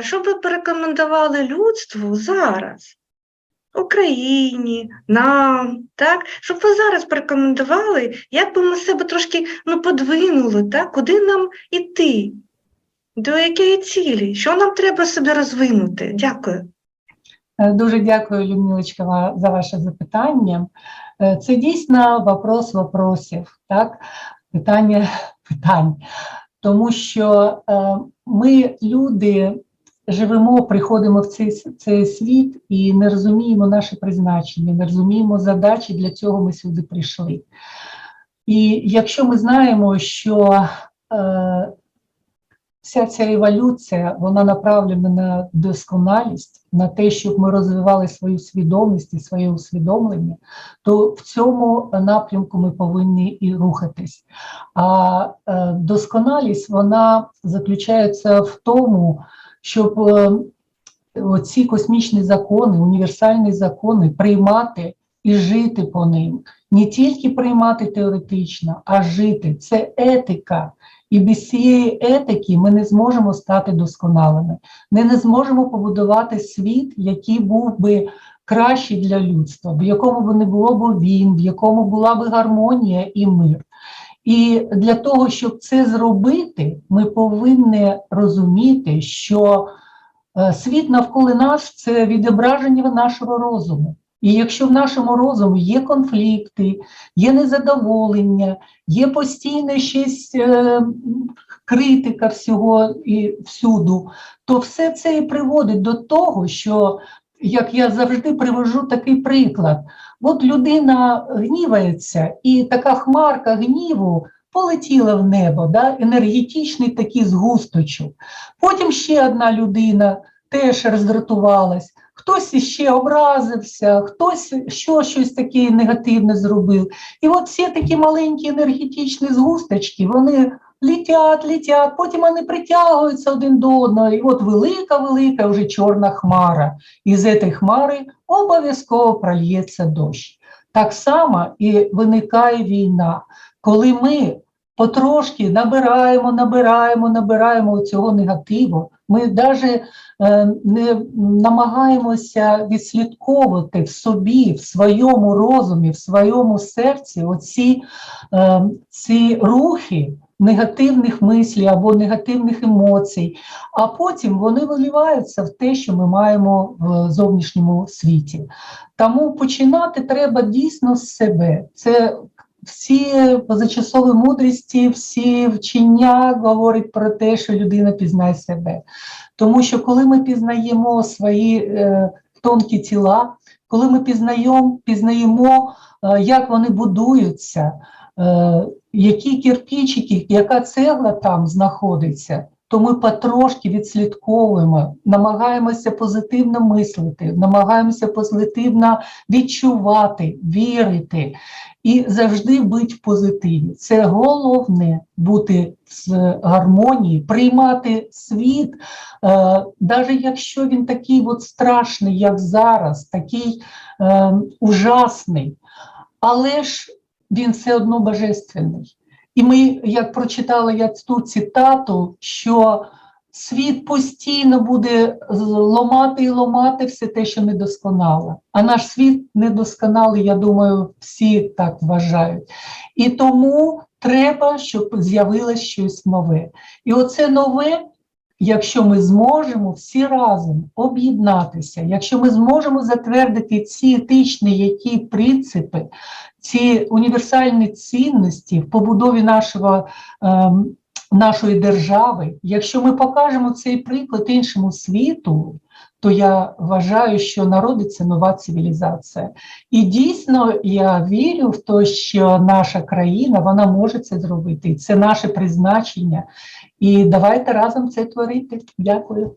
що ви порекомендували людству зараз? Україні, нам, так? Щоб ви зараз порекомендували, як би ми себе трошки ну, подвинули, так? куди нам іти? До якої цілі? Що нам треба собі розвинути? Дякую. Е, Дуже дякую, Людмилочка, за ваше запитання. Е, Це дійсно вопрос вопросів, так? питання питань. Тому що е, ми, люди, живемо, приходимо в цей, цей світ і не розуміємо наше призначення, не розуміємо задачі, для цього ми сюди прийшли. І якщо ми знаємо, що е, вся ця еволюція вона направлена на досконалість, на те, щоб ми розвивали свою свідомість і своє усвідомлення, то в цьому напрямку ми повинні і рухатись. А е, досконалість вона заключається в тому, щоб е, ці космічні закони, універсальні закони приймати і жити по ним. Не тільки приймати теоретично, а жити. Це етика. І без цієї етики ми не зможемо стати досконалими. Ми не зможемо побудувати світ, який був би кращий для людства, в якому б не було б війн, в якому була б гармонія і мир. І для того, щоб це зробити, ми повинні розуміти, що е, світ навколо нас це відображення нашого розуму. І якщо в нашому розумі є конфлікти, є незадоволення, є постійне щось е, критика всього і всюду, то все це і приводить до того, що, як я завжди привожу такий приклад, от людина гнівається, і така хмарка гніву полетіла в небо, да? енергетичний такий згусточок. Потім ще одна людина теж роздратувалась, хтось іще образився, хтось що щось таке негативне зробив. І от всі такі маленькі енергетичні згусточки, вони літять, літять, потім вони притягуються один до одного. І от велика-велика вже чорна хмара. І з цієї хмари обов'язково прольється дощ. Так само і виникає війна, коли ми потрошки набираємо, набираємо, набираємо цього негативу, ми навіть не намагаємося відслідковувати в собі, в своєму розумі, в своєму серці оці е, ці рухи негативних мислів або негативних емоцій, а потім вони виливаються в те, що ми маємо в зовнішньому світі. Тому починати треба дійсно з себе. Це всі позачасові мудрості, всі вчення говорять про те, що людина пізнає себе. Тому що коли ми пізнаємо свої е, тонкі тіла, коли ми пізнаємо, пізнаємо е, як вони будуються, е, які кирпичики, яка цегла там знаходиться, то ми потрошки відслідковуємо, намагаємося позитивно мислити, намагаємося позитивно відчувати, вірити і завжди бути в позитиві. Це головне бути в гармонії, приймати світ, навіть якщо він такий от страшний, як зараз, такий е, ужасний, але ж він все одно божественний. І ми, як прочитала я ту цитату, що світ постійно буде ломати і ломати все те, що недосконало. А наш світ недосконалий, я думаю, всі так вважають. І тому треба, щоб з'явилось щось нове. І оце нове. Якщо ми зможемо всі разом об'єднатися, якщо ми зможемо затвердити ці етичні які принципи, ці універсальні цінності в побудові нашого, е, нашої держави, якщо ми покажемо цей приклад іншому світу, то я вважаю, що народиться нова цивілізація. І дійсно я вірю в те, що наша країна вона може це зробити. І це наше призначення. І давайте разом це творити. Дякую.